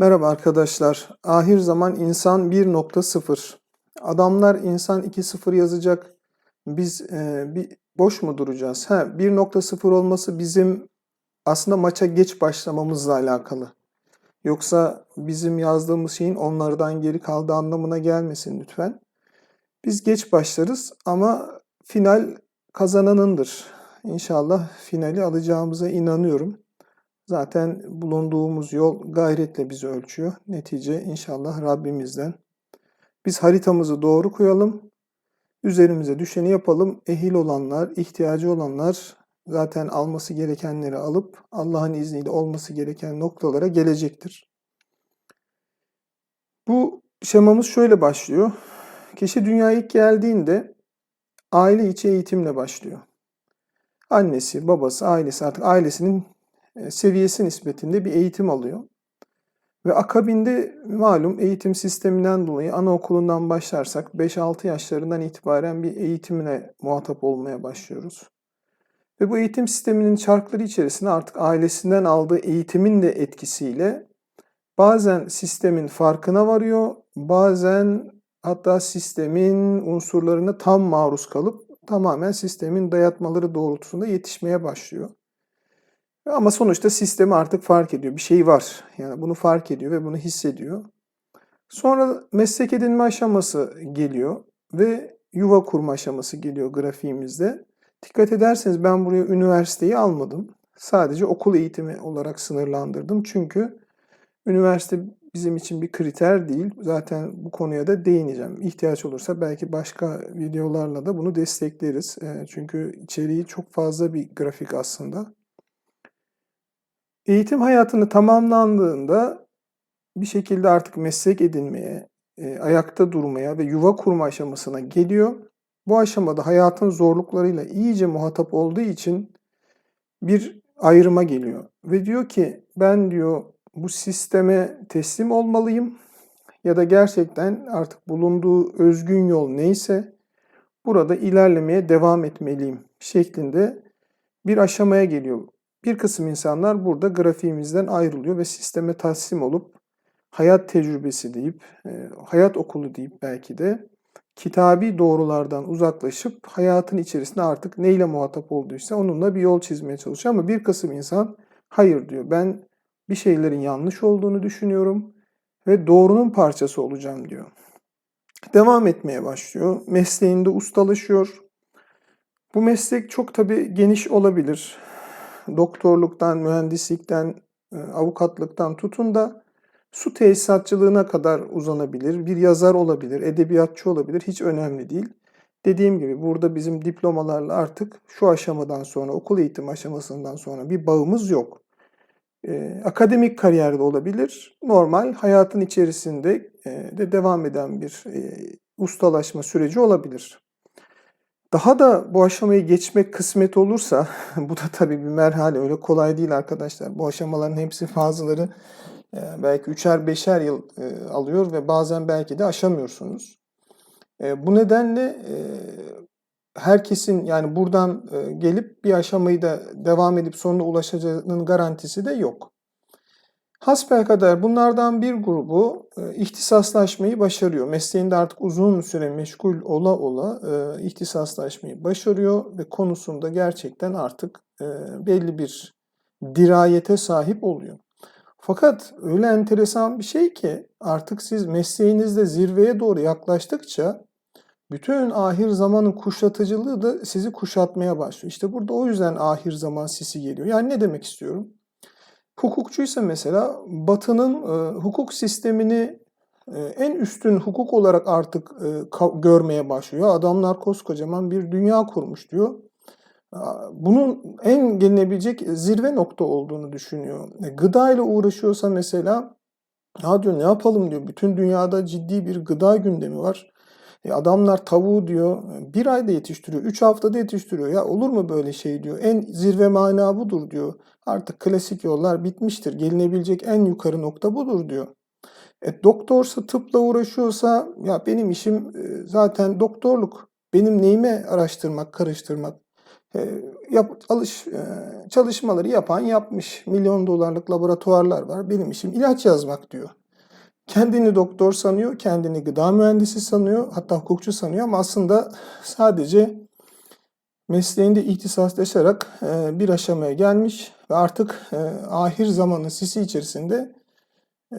Merhaba arkadaşlar. Ahir zaman insan 1.0. Adamlar insan 2.0 yazacak. Biz e, bir boş mu duracağız? Ha, 1.0 olması bizim aslında maça geç başlamamızla alakalı. Yoksa bizim yazdığımız şeyin onlardan geri kaldığı anlamına gelmesin lütfen. Biz geç başlarız ama final kazananındır. İnşallah finali alacağımıza inanıyorum. Zaten bulunduğumuz yol gayretle bizi ölçüyor. Netice inşallah Rabbimizden. Biz haritamızı doğru koyalım. Üzerimize düşeni yapalım. Ehil olanlar, ihtiyacı olanlar zaten alması gerekenleri alıp Allah'ın izniyle olması gereken noktalara gelecektir. Bu şemamız şöyle başlıyor. Kişi dünyaya ilk geldiğinde aile içi eğitimle başlıyor. Annesi, babası, ailesi artık ailesinin seviyesi nispetinde bir eğitim alıyor. Ve akabinde malum eğitim sisteminden dolayı anaokulundan başlarsak 5-6 yaşlarından itibaren bir eğitimle muhatap olmaya başlıyoruz. Ve bu eğitim sisteminin çarkları içerisinde artık ailesinden aldığı eğitimin de etkisiyle bazen sistemin farkına varıyor, bazen hatta sistemin unsurlarına tam maruz kalıp tamamen sistemin dayatmaları doğrultusunda yetişmeye başlıyor. Ama sonuçta sistemi artık fark ediyor. Bir şey var. Yani bunu fark ediyor ve bunu hissediyor. Sonra meslek edinme aşaması geliyor ve yuva kurma aşaması geliyor grafiğimizde. Dikkat ederseniz ben buraya üniversiteyi almadım. Sadece okul eğitimi olarak sınırlandırdım. Çünkü üniversite bizim için bir kriter değil. Zaten bu konuya da değineceğim. İhtiyaç olursa belki başka videolarla da bunu destekleriz. Çünkü içeriği çok fazla bir grafik aslında. Eğitim hayatını tamamlandığında bir şekilde artık meslek edinmeye, e, ayakta durmaya ve yuva kurma aşamasına geliyor. Bu aşamada hayatın zorluklarıyla iyice muhatap olduğu için bir ayrıma geliyor. Ve diyor ki ben diyor bu sisteme teslim olmalıyım ya da gerçekten artık bulunduğu özgün yol neyse burada ilerlemeye devam etmeliyim şeklinde bir aşamaya geliyor. Bir kısım insanlar burada grafiğimizden ayrılıyor ve sisteme taslim olup hayat tecrübesi deyip, e, hayat okulu deyip belki de kitabi doğrulardan uzaklaşıp hayatın içerisinde artık neyle muhatap olduysa onunla bir yol çizmeye çalışıyor. Ama bir kısım insan hayır diyor ben bir şeylerin yanlış olduğunu düşünüyorum ve doğrunun parçası olacağım diyor. Devam etmeye başlıyor. Mesleğinde ustalaşıyor. Bu meslek çok tabii geniş olabilir doktorluktan, mühendislikten, e, avukatlıktan tutun da su tesisatçılığına kadar uzanabilir. Bir yazar olabilir, edebiyatçı olabilir. Hiç önemli değil. Dediğim gibi burada bizim diplomalarla artık şu aşamadan sonra, okul eğitim aşamasından sonra bir bağımız yok. Ee, akademik kariyerde olabilir. Normal hayatın içerisinde e, de devam eden bir e, ustalaşma süreci olabilir. Daha da bu aşamayı geçmek kısmet olursa, bu da tabii bir merhale öyle kolay değil arkadaşlar. Bu aşamaların hepsi bazıları e, belki üçer beşer yıl e, alıyor ve bazen belki de aşamıyorsunuz. E, bu nedenle herkesin yani buradan gelip bir aşamayı da devam edip sonuna ulaşacağının garantisi de yok. Hasbelkader bunlardan bir grubu e, ihtisaslaşmayı başarıyor. Mesleğinde artık uzun süre meşgul ola ola e, ihtisaslaşmayı başarıyor ve konusunda gerçekten artık e, belli bir dirayete sahip oluyor. Fakat öyle enteresan bir şey ki artık siz mesleğinizde zirveye doğru yaklaştıkça bütün ahir zamanın kuşatıcılığı da sizi kuşatmaya başlıyor. İşte burada o yüzden ahir zaman sisi geliyor. Yani ne demek istiyorum? Hukukçuysa mesela Batı'nın e, hukuk sistemini e, en üstün hukuk olarak artık e, görmeye başlıyor. Adamlar koskocaman bir dünya kurmuş diyor. Bunun en gelinebilecek zirve nokta olduğunu düşünüyor. E, gıda ile uğraşıyorsa mesela ya diyor ne yapalım diyor. Bütün dünyada ciddi bir gıda gündemi var. E adamlar tavuğu diyor bir ayda yetiştiriyor, üç haftada yetiştiriyor. Ya olur mu böyle şey diyor. En zirve mana budur diyor. Artık klasik yollar bitmiştir. Gelinebilecek en yukarı nokta budur diyor. E, doktorsa tıpla uğraşıyorsa ya benim işim e, zaten doktorluk. Benim neyime araştırmak, karıştırmak. e, yap, alış e, çalışmaları yapan yapmış. Milyon dolarlık laboratuvarlar var. Benim işim ilaç yazmak diyor. Kendini doktor sanıyor, kendini gıda mühendisi sanıyor, hatta hukukçu sanıyor ama aslında sadece mesleğinde ihtisaslaşarak e, bir aşamaya gelmiş ve artık e, ahir zamanın sisi içerisinde e,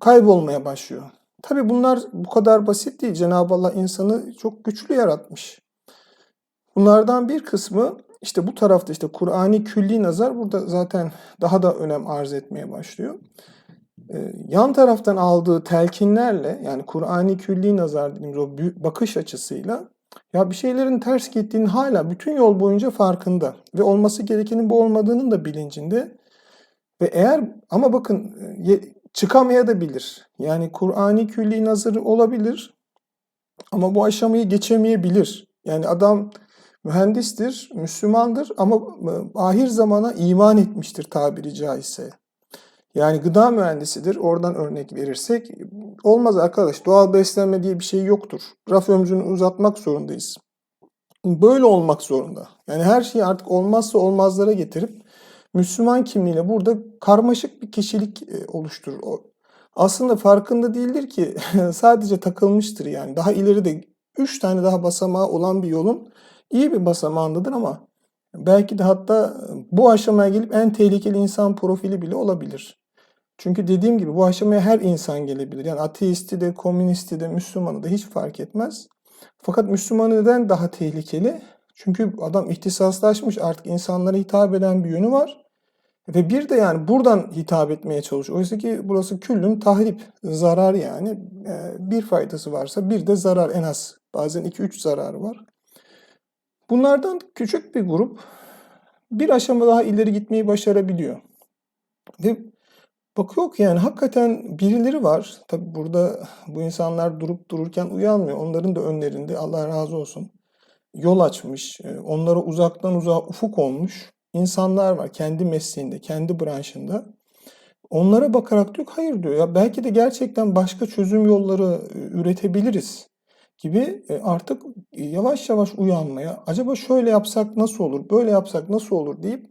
kaybolmaya başlıyor. Tabi bunlar bu kadar basit değil. Cenab-ı Allah insanı çok güçlü yaratmış. Bunlardan bir kısmı işte bu tarafta işte Kur'ani külli nazar burada zaten daha da önem arz etmeye başlıyor. Yan taraftan aldığı telkinlerle yani Kur'ani külli nazar dediğimiz o bakış açısıyla ya bir şeylerin ters gittiğinin hala bütün yol boyunca farkında ve olması gerekenin bu olmadığının da bilincinde ve eğer ama bakın çıkamaya da bilir. Yani Kur'ani külli nazarı olabilir ama bu aşamayı geçemeyebilir. Yani adam mühendistir, Müslümandır ama e, ahir zamana iman etmiştir tabiri caizse. Yani gıda mühendisidir. Oradan örnek verirsek olmaz arkadaş. Doğal beslenme diye bir şey yoktur. Raf ömrünü uzatmak zorundayız. Böyle olmak zorunda. Yani her şeyi artık olmazsa olmazlara getirip Müslüman kimliğiyle burada karmaşık bir kişilik e, oluşturur. Aslında farkında değildir ki sadece takılmıştır yani. Daha ileride 3 tane daha basamağı olan bir yolun iyi bir basamağındadır ama belki de hatta bu aşamaya gelip en tehlikeli insan profili bile olabilir. Çünkü dediğim gibi bu aşamaya her insan gelebilir. Yani ateisti de, komünisti de, Müslümanı da hiç fark etmez. Fakat Müslümanı neden daha tehlikeli? Çünkü adam ihtisaslaşmış artık insanlara hitap eden bir yönü var. Ve bir de yani buradan hitap etmeye çalışıyor. Oysa ki burası küllün tahrip, zarar yani. Ee, bir faydası varsa bir de zarar en az. Bazen iki üç zararı var. Bunlardan küçük bir grup bir aşama daha ileri gitmeyi başarabiliyor. Ve bakıyor ki yani hakikaten birileri var. Tabi burada bu insanlar durup dururken uyanmıyor. Onların da önlerinde Allah razı olsun yol açmış, e, onlara uzaktan uzağa ufuk olmuş insanlar var kendi mesleğinde, kendi branşında. Onlara bakarak diyor hayır diyor ya belki de gerçekten başka çözüm yolları e, üretebiliriz gibi e, artık yavaş yavaş uyanmaya acaba şöyle yapsak nasıl olur, böyle yapsak nasıl olur deyip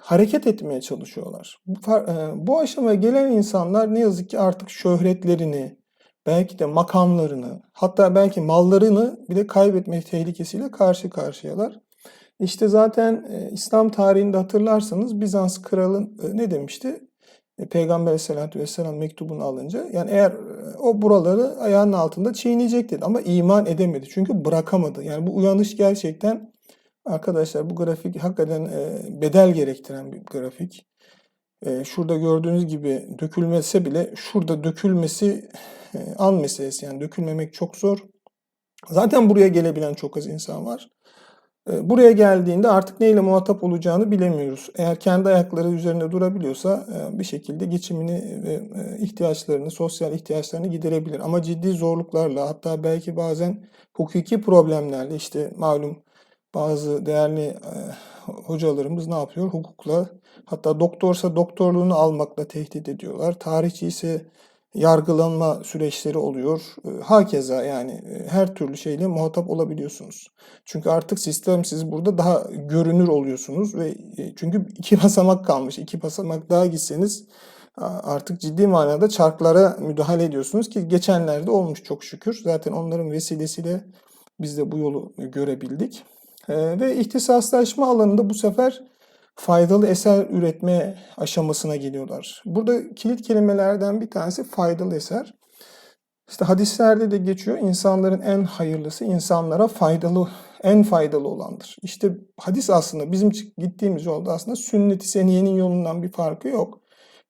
hareket etmeye çalışıyorlar. Bu, e, bu aşamaya gelen insanlar ne yazık ki artık şöhretlerini, belki de makamlarını, hatta belki mallarını bile kaybetme tehlikesiyle karşı karşıyalar. İşte zaten e, İslam tarihinde hatırlarsanız Bizans kralı e, ne demişti? Peygamber aleyhissalatü vesselam mektubunu alınca yani eğer o buraları ayağının altında çiğneyecek dedi ama iman edemedi. Çünkü bırakamadı. Yani bu uyanış gerçekten arkadaşlar bu grafik hakikaten e, bedel gerektiren bir grafik. E, şurada gördüğünüz gibi dökülmese bile şurada dökülmesi e, an meselesi yani dökülmemek çok zor. Zaten buraya gelebilen çok az insan var. Ee, buraya geldiğinde artık neyle muhatap olacağını bilemiyoruz. Eğer kendi ayakları üzerinde durabiliyorsa e, bir şekilde geçimini ve e, ihtiyaçlarını, sosyal ihtiyaçlarını giderebilir. Ama ciddi zorluklarla hatta belki bazen hukuki problemlerle işte malum bazı değerli e, hocalarımız ne yapıyor? Hukukla hatta doktorsa doktorluğunu almakla tehdit ediyorlar. Tarihçi ise yargılanma süreçleri oluyor. Hakeza yani her türlü şeyle muhatap olabiliyorsunuz. Çünkü artık sistem siz burada daha görünür oluyorsunuz ve çünkü iki basamak kalmış. iki basamak daha gitseniz artık ciddi manada çarklara müdahale ediyorsunuz ki geçenlerde olmuş çok şükür. Zaten onların vesilesiyle biz de bu yolu görebildik. Ve ihtisaslaşma alanında bu sefer faydalı eser üretme aşamasına geliyorlar. Burada kilit kelimelerden bir tanesi faydalı eser. İşte hadislerde de geçiyor insanların en hayırlısı insanlara faydalı en faydalı olandır. İşte hadis aslında bizim gittiğimiz yolda aslında sünnet-i seniyenin yolundan bir farkı yok.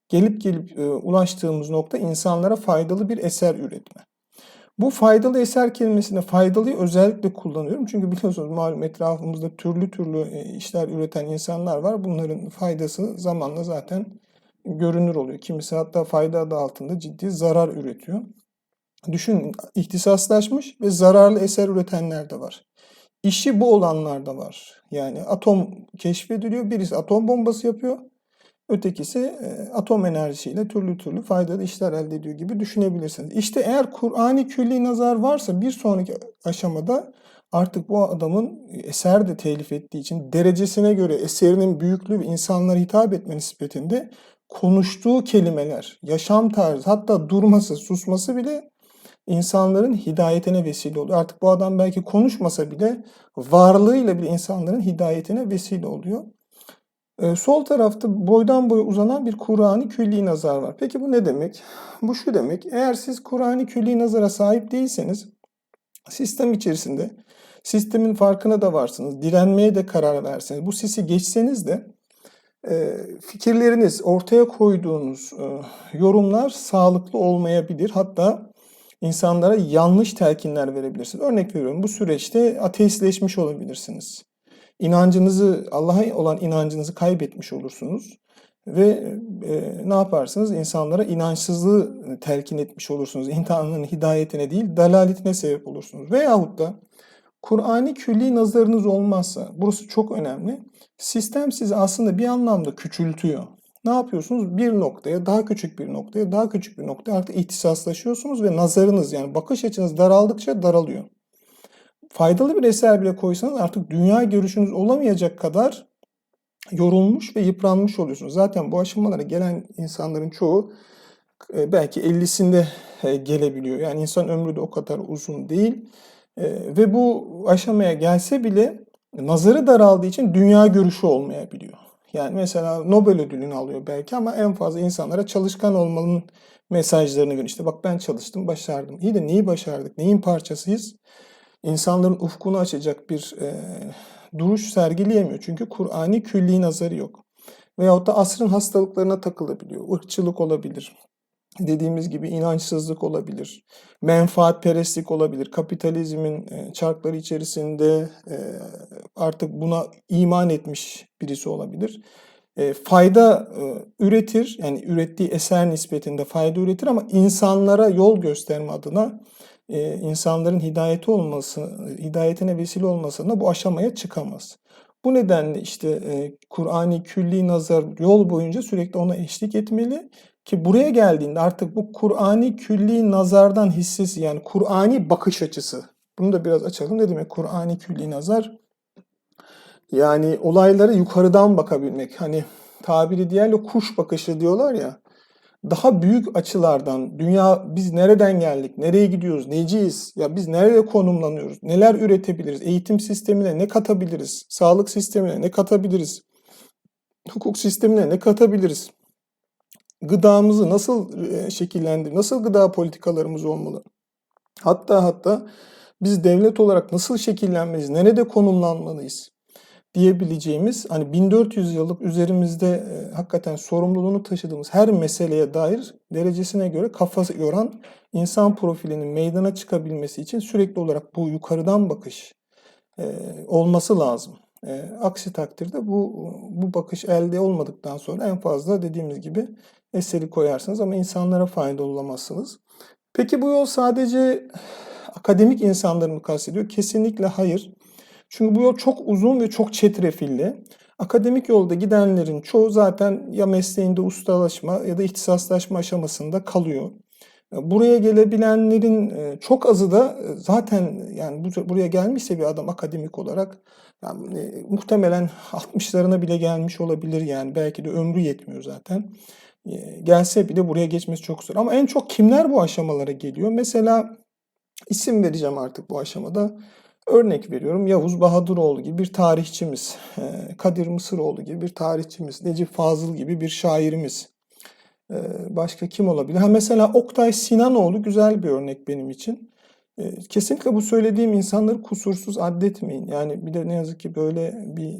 Gelip gelip e, ulaştığımız nokta insanlara faydalı bir eser üretme. Bu faydalı eser kelimesini faydalıyı özellikle kullanıyorum. Çünkü biliyorsunuz malum etrafımızda türlü türlü e, işler üreten insanlar var. Bunların faydası zamanla zaten görünür oluyor. Kimisi hatta fayda adı altında ciddi zarar üretiyor. Düşünün ihtisaslaşmış ve zararlı eser üretenler de var. İşi bu olanlar da var. Yani atom keşfediliyor. Birisi atom bombası yapıyor. Ötekisi e, atom enerjisiyle türlü türlü faydalı işler elde ediyor gibi düşünebilirsiniz. İşte eğer Kur'ani külli nazar varsa bir sonraki aşamada artık bu adamın eser de telif ettiği için derecesine göre eserinin büyüklüğü ve insanlara hitap etme nispetinde konuştuğu kelimeler, yaşam tarzı hatta durması, susması bile insanların hidayetine vesile oluyor. Artık bu adam belki konuşmasa bile varlığıyla bile insanların hidayetine vesile oluyor. Ee, sol tarafta boydan boya uzanan bir Kur'an-ı Külli nazar var. Peki bu ne demek? Bu şu demek. Eğer siz Kur'an-ı Külli nazara sahip değilseniz sistem içerisinde sistemin farkına da varsınız. Direnmeye de karar verseniz. Bu sisi geçseniz de e, fikirleriniz, ortaya koyduğunuz e, yorumlar sağlıklı olmayabilir. Hatta insanlara yanlış telkinler verebilirsiniz. Örnek veriyorum bu süreçte ateistleşmiş olabilirsiniz. İnancınızı, Allah'a olan inancınızı kaybetmiş olursunuz. Ve e, ne yaparsınız? İnsanlara inançsızlığı telkin etmiş olursunuz. İnsanların hidayetine değil, dalaletine sebep olursunuz. Veyahut da Kur'ani külli nazarınız olmazsa, burası çok önemli. Sistem sizi aslında bir anlamda küçültüyor. Ne yapıyorsunuz? Bir noktaya, daha küçük bir noktaya, daha küçük bir noktaya artık ihtisaslaşıyorsunuz ve nazarınız yani bakış açınız daraldıkça daralıyor. Faydalı bir eser bile koysanız artık dünya görüşünüz olamayacak kadar yorulmuş ve yıpranmış oluyorsunuz. Zaten bu aşamalara gelen insanların çoğu e, belki 50'sinde e, gelebiliyor. Yani insan ömrü de o kadar uzun değil. E, ve bu aşamaya gelse bile nazarı daraldığı için dünya görüşü olmayabiliyor. Yani mesela Nobel ödülünü alıyor belki ama en fazla insanlara çalışkan olmanın mesajlarını veriyor. İşte bak ben çalıştım, başardım. İyi de neyi başardık? Neyin parçasıyız? İnsanların ufkunu açacak bir e, duruş sergileyemiyor. Çünkü Kur'ani külli nazarı yok. Veyahut da asrın hastalıklarına takılabiliyor. Irkçılık olabilir. Dediğimiz gibi inançsızlık olabilir. Menfaatperestlik olabilir. Kapitalizmin e, çarkları içerisinde e, artık buna iman etmiş birisi olabilir. E, fayda e, üretir. Yani ürettiği eser nispetinde fayda üretir ama insanlara yol gösterme adına e, insanların hidayeti olması, hidayetine vesile olmasına bu aşamaya çıkamaz. Bu nedenle işte e, Kur'ani külli nazar yol boyunca sürekli ona eşlik etmeli ki buraya geldiğinde artık bu Kur'ani külli nazardan hissesi yani Kur'ani bakış açısı. Bunu da biraz açalım. Ne demek Kur'ani külli nazar? Yani olaylara yukarıdan bakabilmek. Hani tabiri diğerle kuş bakışı diyorlar ya daha büyük açılardan dünya biz nereden geldik, nereye gidiyoruz, neciyiz, ya biz nerede konumlanıyoruz, neler üretebiliriz, eğitim sistemine ne katabiliriz, sağlık sistemine ne katabiliriz, hukuk sistemine ne katabiliriz, gıdamızı nasıl e, şekillendir, nasıl gıda politikalarımız olmalı, hatta hatta biz devlet olarak nasıl şekillenmeliyiz, nerede konumlanmalıyız, diyebileceğimiz hani 1400 yıllık üzerimizde e, hakikaten sorumluluğunu taşıdığımız her meseleye dair derecesine göre kafa yoran insan profilinin meydana çıkabilmesi için sürekli olarak bu yukarıdan bakış e, olması lazım. E, aksi takdirde bu bu bakış elde olmadıktan sonra en fazla dediğimiz gibi eseri koyarsınız ama insanlara faydalı olamazsınız. Peki bu yol sadece akademik insanları mı kastediyor? Kesinlikle hayır. Çünkü bu yol çok uzun ve çok çetrefilli. Akademik yolda gidenlerin çoğu zaten ya mesleğinde ustalaşma ya da ihtisaslaşma aşamasında kalıyor. Buraya gelebilenlerin e, çok azı da e, zaten yani buraya gelmişse bir adam akademik olarak yani e, muhtemelen 60'larına bile gelmiş olabilir yani belki de ömrü yetmiyor zaten. Gelse bile buraya geçmesi çok zor. Ama en çok kimler bu aşamalara geliyor? Mesela isim vereceğim artık bu aşamada. Örnek veriyorum Yavuz Bahadıroğlu gibi bir tarihçimiz, Kadir Mısıroğlu gibi bir tarihçimiz, Necip Fazıl gibi bir şairimiz. Başka kim olabilir? Ha mesela Oktay Sinanoğlu güzel bir örnek benim için. Kesinlikle bu söylediğim insanları kusursuz addetmeyin. Yani bir de ne yazık ki böyle bir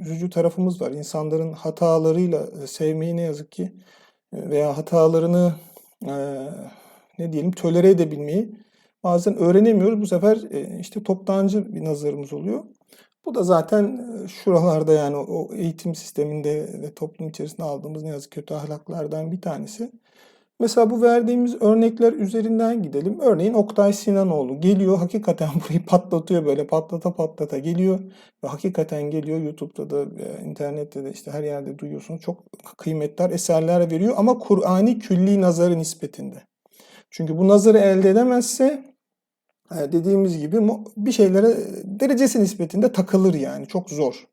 üzücü tarafımız var. İnsanların hatalarıyla sevmeyi ne yazık ki veya hatalarını ne diyelim tölere edebilmeyi bazen öğrenemiyoruz. Bu sefer e, işte toptancı bir nazarımız oluyor. Bu da zaten e, şuralarda yani o eğitim sisteminde ve toplum içerisinde aldığımız ne yazık kötü ahlaklardan bir tanesi. Mesela bu verdiğimiz örnekler üzerinden gidelim. Örneğin Oktay Sinanoğlu geliyor hakikaten burayı patlatıyor böyle patlata patlata geliyor ve hakikaten geliyor YouTube'da da e, internette de işte her yerde duyuyorsunuz çok kıymetli eserler veriyor ama Kur'ani külli nazarı nispetinde. Çünkü bu nazarı elde edemezse dediğimiz gibi bir şeylere e, derecesi nispetinde takılır yani çok zor.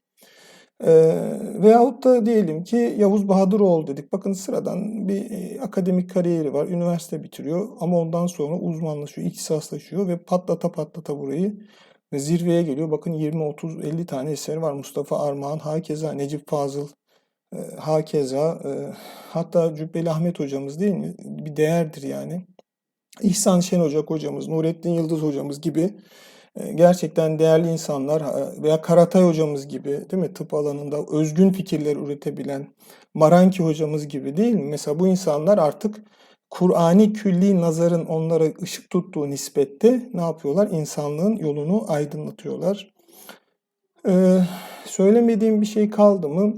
Ee, veyahut da diyelim ki Yavuz Bahadıroğlu dedik. Bakın sıradan bir e, akademik kariyeri var. Üniversite bitiriyor ama ondan sonra uzmanlaşıyor, ihtisaslaşıyor ve patlata patlata burayı ve zirveye geliyor. Bakın 20, 30, 50 tane eseri var. Mustafa Armağan, hakeza Necip Fazıl, e, hakeza e, hatta Cübbeli Ahmet hocamız değil mi? Bir değerdir yani. İhsan Şen Ocak hocamız, Nurettin Yıldız hocamız gibi e, gerçekten değerli insanlar veya Karatay hocamız gibi değil mi tıp alanında özgün fikirler üretebilen Maranki hocamız gibi değil mi? Mesela bu insanlar artık Kur'ani külli nazarın onlara ışık tuttuğu nispette ne yapıyorlar? İnsanlığın yolunu aydınlatıyorlar. Ee, söylemediğim bir şey kaldı mı?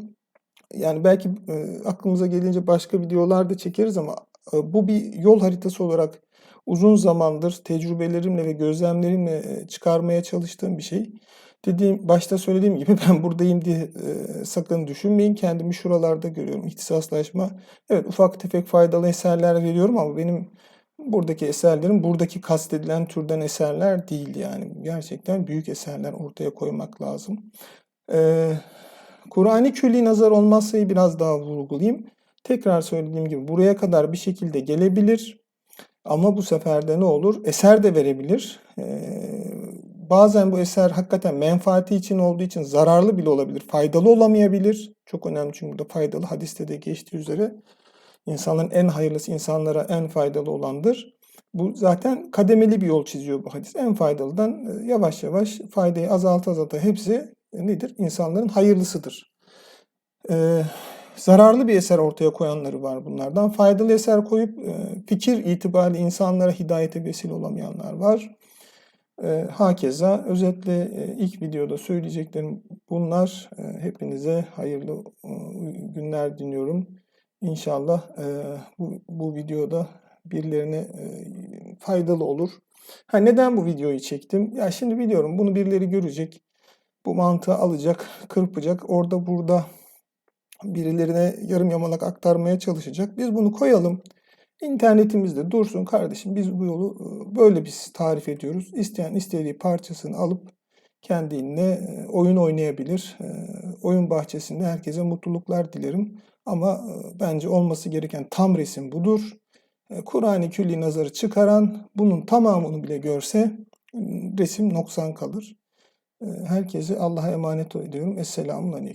Yani belki e, aklımıza gelince başka videolarda çekeriz ama e, bu bir yol haritası olarak uzun zamandır tecrübelerimle ve gözlemlerimle e, çıkarmaya çalıştığım bir şey. Dediğim başta söylediğim gibi ben buradayım diye e, sakın düşünmeyin. Kendimi şuralarda görüyorum. İhtisaslaşma. Evet ufak tefek faydalı eserler veriyorum ama benim buradaki eserlerim buradaki kastedilen türden eserler değil yani. Gerçekten büyük eserler ortaya koymak lazım. Ee, Kur'ani külli nazar olmazsayı biraz daha vurgulayayım. Tekrar söylediğim gibi buraya kadar bir şekilde gelebilir. Ama bu sefer de ne olur? Eser de verebilir. Ee, bazen bu eser hakikaten menfaati için olduğu için zararlı bile olabilir. Faydalı olamayabilir. Çok önemli çünkü burada faydalı hadiste de geçtiği üzere. İnsanların en hayırlısı insanlara en faydalı olandır. Bu zaten kademeli bir yol çiziyor bu hadis. En faydalıdan e, yavaş yavaş faydayı azalta azalta hepsi nedir? İnsanların hayırlısıdır. Ee, zararlı bir eser ortaya koyanları var bunlardan. Faydalı eser koyup e, fikir itibariyle insanlara hidayete vesile olamayanlar var. E, hakeza özetle e, ilk videoda söyleyeceklerim bunlar. Hepinize hayırlı günler diliyorum. İnşallah bu, bu videoda birilerine faydalı olur. Ha, neden bu videoyu çektim? Ya şimdi biliyorum bunu birileri görecek. Bu mantığı alacak, kırpacak. Orada burada birilerine yarım yamalak aktarmaya çalışacak. Biz bunu koyalım. İnternetimizde dursun kardeşim. Biz bu yolu e, böyle biz tarif ediyoruz. İsteyen istediği parçasını alıp kendine e, oyun oynayabilir. E, Oyun bahçesinde herkese mutluluklar dilerim. Ama bence olması gereken tam resim budur. Kur'an-ı Külli nazarı çıkaran bunun tamamını bile görse resim noksan kalır. Herkese Allah'a emanet ediyorum. Esselamun Aleyküm.